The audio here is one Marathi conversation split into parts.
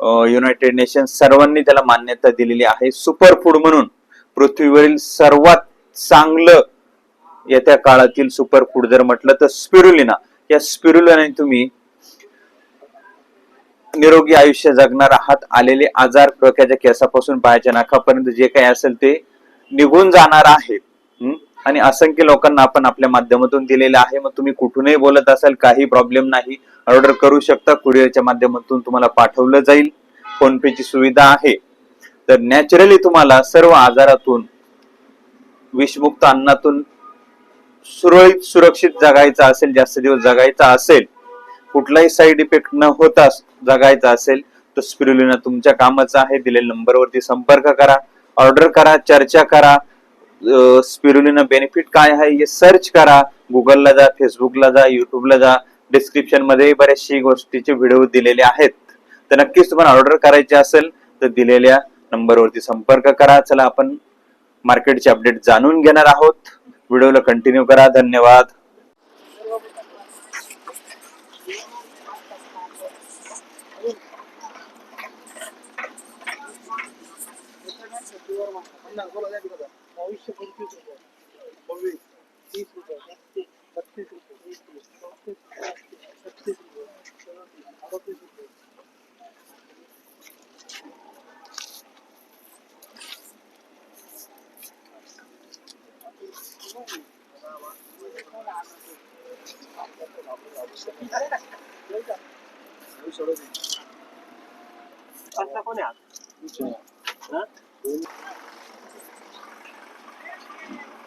United Nation सर्वांनी त्याला मान्यता दिलेली आहे. सुपर फूड म्हणून पृथ्वीवरील सर्वात चांगलं येत्या काळातील सुपर फूड जर म्हटलं तर स्पिरुलिना या स्पिरुलिनाने तुम्ही निरोगी आयुष्य जगणार आहात. आलेले आजार डोक्याच्या केसापासून पायाच्या नाकापर्यंत जे काही असेल ते निघून जाणार आहे. आणि असंख्य लोकांना आपण आपल्या माध्यमातून दिलेलं आहे. मग तुम्ही कुठूनही बोलत असाल काही प्रॉब्लेम नाही. ऑर्डर करू शकता. कुरिअरच्या माध्यमातून तुम्हाला पाठवलं जाईल. फोन सुविधा आहे. तर नॅचरली तुम्हाला सर्व आजारातून विषमुक्त अन्नातून सुरळीत सुरक्षित जगायचं असेल जास्त दिवस जगायचा असेल कुठलाही साईड इफेक्ट न होता जगायचा असेल तर स्पिरुलिना तुमच्या कामाचं आहे. दिलेल्या नंबरवरती संपर्क करा. ऑर्डर करा चर्चा करा. स्पिरुलिना बेनिफिट काय आहे हे सर्च करा. गुगलला जा फेसबुकला जा युट्यूबला जा. डिस्क्रिप्शनमध्ये बऱ्याचशी गोष्टीचे व्हिडिओ दिलेले आहेत. तर नक्कीच तुम्हाला ऑर्डर करायचे असेल तर दिलेल्या नंबरवरती संपर्क करा. चला आपण मार्केटचे अपडेट जाणून घेणार आहोत. व्हिडिओला कंटिन्यू करा. धन्यवाद. बावीसशे Hasta con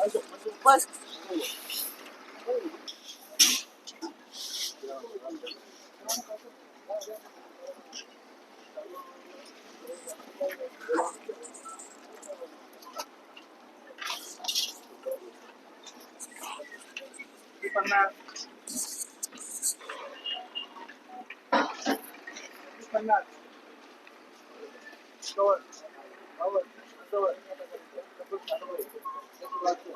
Пойдем, пойдем. Баск. Понятно. Понятно. Давай. Давай. Давай. Давай. रुपये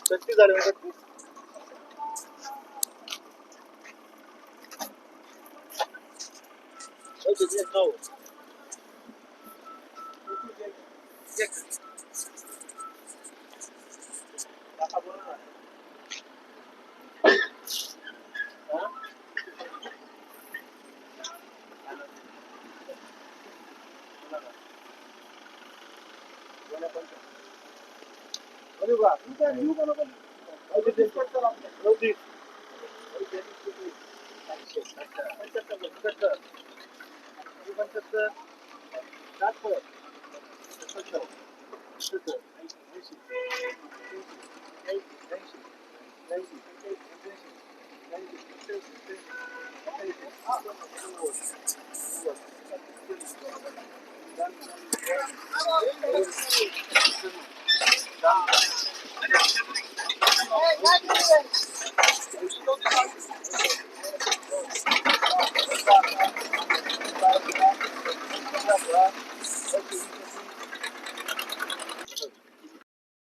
छत्तीस झाले छत्तीस नऊ अरे वाह तू काय व्ह्यू बनवतो अरे ते कट कर आपण रोजी Thank you. Thank you.